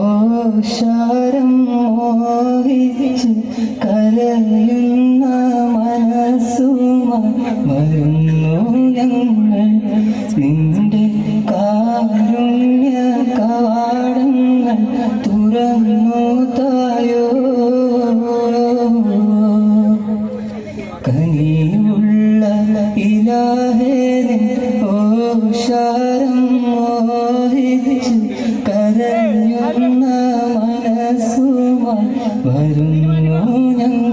ഓഷാരം മോഹിച്ച് കരയുന്ന മനസ്സുമ മരുന്നു ഞങ്ങൾ. നിന്റെ കാരുണ്യ കവാടങ്ങൾ തുറന്നു Hãy subscribe cho kênh Ghiền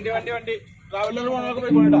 വണ്ടി വണ്ടി വണ്ടി ട്രാവലർ പോകണമൊക്കെ പോയി പോയിട്ടാ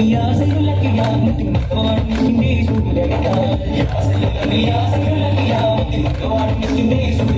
Yeah, It's your days